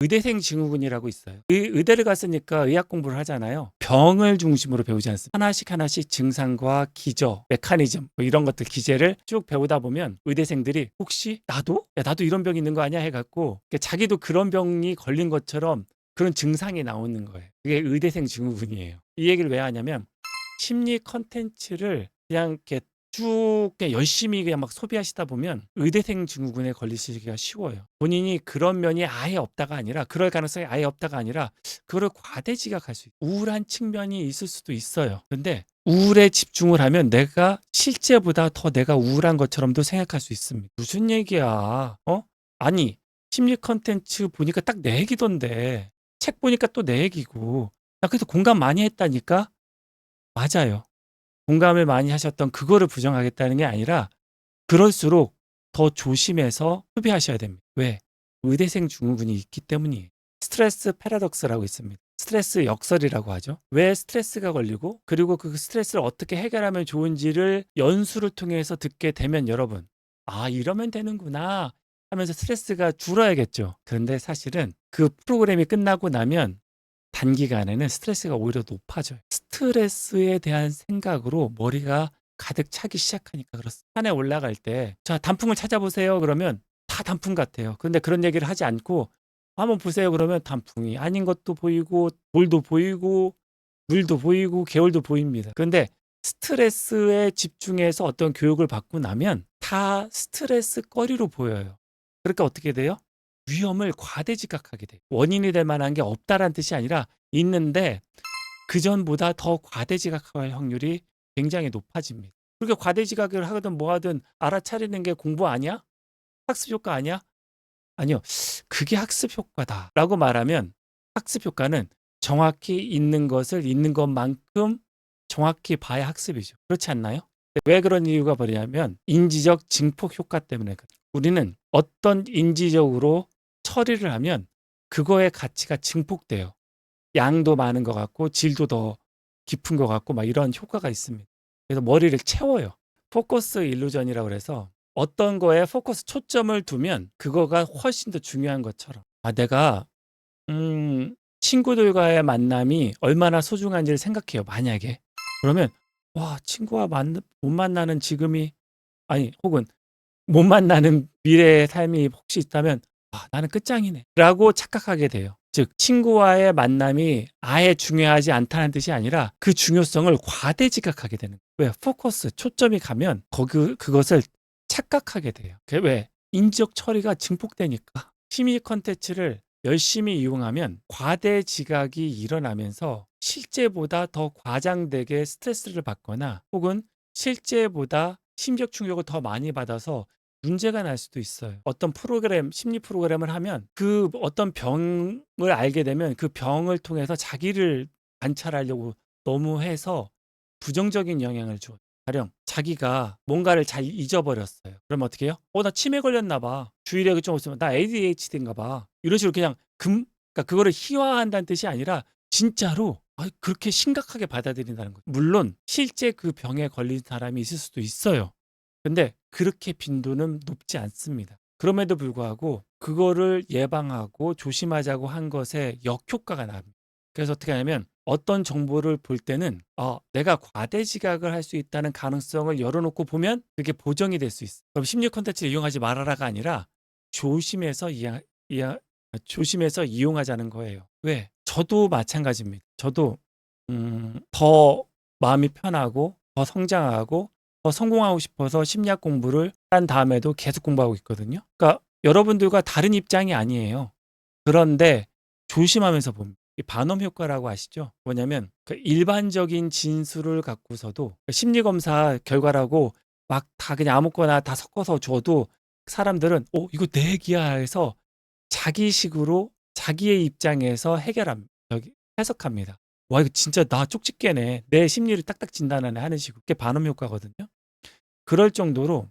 의대생 증후군이라고 있어요. 의, 의대를 갔으니까 의학 공부를 하잖아요. 병을 중심으로 배우지 않습니다. 하나씩 하나씩 증상과 기저, 메커니즘 뭐 이런 것들 기제를 쭉 배우다 보면 의대생들이 혹시 나도 야 나도 이런 병 있는 거 아니야 해갖고 자기도 그런 병이 걸린 것처럼 그런 증상이 나오는 거예요. 그게 의대생 증후군이에요. 이 얘기를 왜 하냐면 심리 컨텐츠를 그냥 이렇게 쭉 열심히 그냥 막 소비하시다 보면 의대생 증후군에 걸리시기가 쉬워요. 본인이 그런 면이 아예 없다가 아니라 그럴 가능성이 아예 없다가 아니라 그거를 과대 지각할 수 있어요. 우울한 측면이 있을 수도 있어요. 근데 우울에 집중을 하면 내가 실제보다 더 내가 우울한 것처럼도 생각할 수 있습니다. 무슨 얘기야? 어? 아니 심리 컨텐츠 보니까 딱 내 얘기던데 책 보니까 또 내 얘기고 나 그래서 공감 많이 했다니까 맞아요. 공감을 많이 하셨던 그거를 부정하겠다는 게 아니라 그럴수록 더 조심해서 소비하셔야 됩니다. 왜? 의대생 증후군이 있기 때문이에요. 스트레스 패러독스라고 있습니다. 스트레스 역설이라고 하죠. 왜 스트레스가 걸리고 그리고 그 스트레스를 어떻게 해결하면 좋은지를 연수를 통해서 듣게 되면 여러분 아 이러면 되는구나 하면서 스트레스가 줄어야겠죠. 그런데 사실은 그 프로그램이 끝나고 나면 단기간에는 스트레스가 오히려 높아져요. 스트레스에 대한 생각으로 머리가 가득 차기 시작하니까 그렇습니다. 산에 올라갈 때, 자, 단풍을 찾아보세요. 그러면 다 단풍 같아요. 그런데 그런 얘기를 하지 않고, 한번 보세요. 그러면 단풍이 아닌 것도 보이고, 돌도 보이고, 물도 보이고, 개울도 보입니다. 그런데 스트레스에 집중해서 어떤 교육을 받고 나면 다 스트레스 거리로 보여요. 그러니까 어떻게 돼요? 위험을 과대 지각하게 돼요. 원인이 될 만한 게 없다라는 뜻이 아니라 있는데 그 전보다 더 과대 지각할 확률이 굉장히 높아집니다. 그렇게 과대 지각을 하든 뭐 하든 알아차리는 게 공부 아니야? 학습 효과 아니야? 아니요. 그게 학습 효과다 라고 말하면 학습 효과는 정확히 있는 것을 있는 것만큼 정확히 봐야 학습이죠. 그렇지 않나요? 왜 그런 이유가 뭐냐면 인지적 증폭 효과 때문에 그래요. 우리는 어떤 인지적으로 처리를 하면 그거의 가치가 증폭돼요. 양도 많은 것 같고 질도 더 깊은 것 같고 막 이런 효과가 있습니다. 그래서 머리를 채워요. 포커스 일루전이라고 그래서 어떤 거에 포커스 초점을 두면 그거가 훨씬 더 중요한 것처럼 아 내가 음 친구들과의 만남이 얼마나 소중한지를 생각해요. 만약에 그러면 와 친구와 만, 못 만나는 지금이 아니 혹은 못 만나는 미래의 삶이 혹시 있다면 아, 나는 끝장이네. 라고 착각하게 돼요. 즉, 친구와의 만남이 아예 중요하지 않다는 뜻이 아니라 그 중요성을 과대 지각하게 되는 거예요. 왜? 포커스, 초점이 가면 거기, 그것을 착각하게 돼요. 왜? 인지적 처리가 증폭되니까. 심리 컨텐츠를 열심히 이용하면 과대 지각이 일어나면서 실제보다 더 과장되게 스트레스를 받거나 혹은 실제보다 심적 충격을 더 많이 받아서 문제가 날 수도 있어요. 어떤 프로그램, 심리 프로그램을 하면 그 어떤 병을 알게 되면 그 병을 통해서 자기를 관찰하려고 너무 해서 부정적인 영향을 줘요. 가령 자기가 뭔가를 잘 잊어버렸어요. 그럼 어떻게 해요? 어, 나 치매 걸렸나 봐. 주의력이 좀 없으면 나 ADHD인가 봐. 이런 식으로 그냥 금, 그러니까 그거를 희화한다는 뜻이 아니라 진짜로 아, 그렇게 심각하게 받아들인다는 거죠. 물론 실제 그 병에 걸린 사람이 있을 수도 있어요. 근데 그렇게 빈도는 높지 않습니다. 그럼에도 불구하고 그거를 예방하고 조심하자고 한 것에 역효과가 납니다. 그래서 어떻게 하냐면 어떤 정보를 볼 때는 어, 내가 과대 지각을 할 수 있다는 가능성을 열어놓고 보면 그게 보정이 될 수 있어. 그럼 심리 콘텐츠를 이용하지 말아라가 아니라 조심해서 이야, 이야, 조심해서 이용하자는 거예요. 왜? 저도 마찬가지입니다. 저도 음, 더 마음이 편하고 더 성장하고 더 성공하고 싶어서 심리학 공부를 한 다음에도 계속 공부하고 있거든요. 그러니까 여러분들과 다른 입장이 아니에요. 그런데 조심하면서 봅니다. 이 반음 효과라고 아시죠? 뭐냐면 그 일반적인 진술을 갖고서도 심리 검사 결과라고 막 다 그냥 아무거나 다 섞어서 줘도 사람들은 어 이거 내 얘기야 해서 자기식으로 자기의 입장에서 해결합니다. 해석합니다. 와 이거 진짜 나 쪽집게네. 내 심리를 딱딱 진단하네 하는 식으로 그게 반음 효과거든요. 그럴 정도로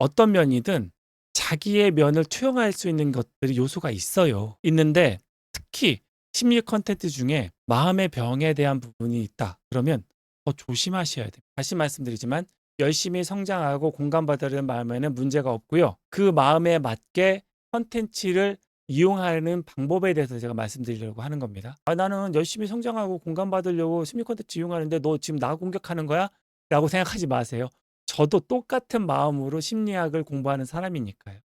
어떤 면이든 자기의 면을 투영할 수 있는 것들이 요소가 있어요. 있는데 특히 심리 컨텐츠 중에 마음의 병에 대한 부분이 있다. 그러면 더 조심하셔야 돼요. 다시 말씀드리지만 열심히 성장하고 공감받으려는 마음에는 문제가 없고요. 그 마음에 맞게 컨텐츠를 이용하는 방법에 대해서 제가 말씀드리려고 하는 겁니다. 아, 나는 열심히 성장하고 공감받으려고 심리 컨텐츠 이용하는데 너 지금 나 공격하는 거야? 라고 생각하지 마세요. 저도 똑같은 마음으로 심리학을 공부하는 사람이니까요.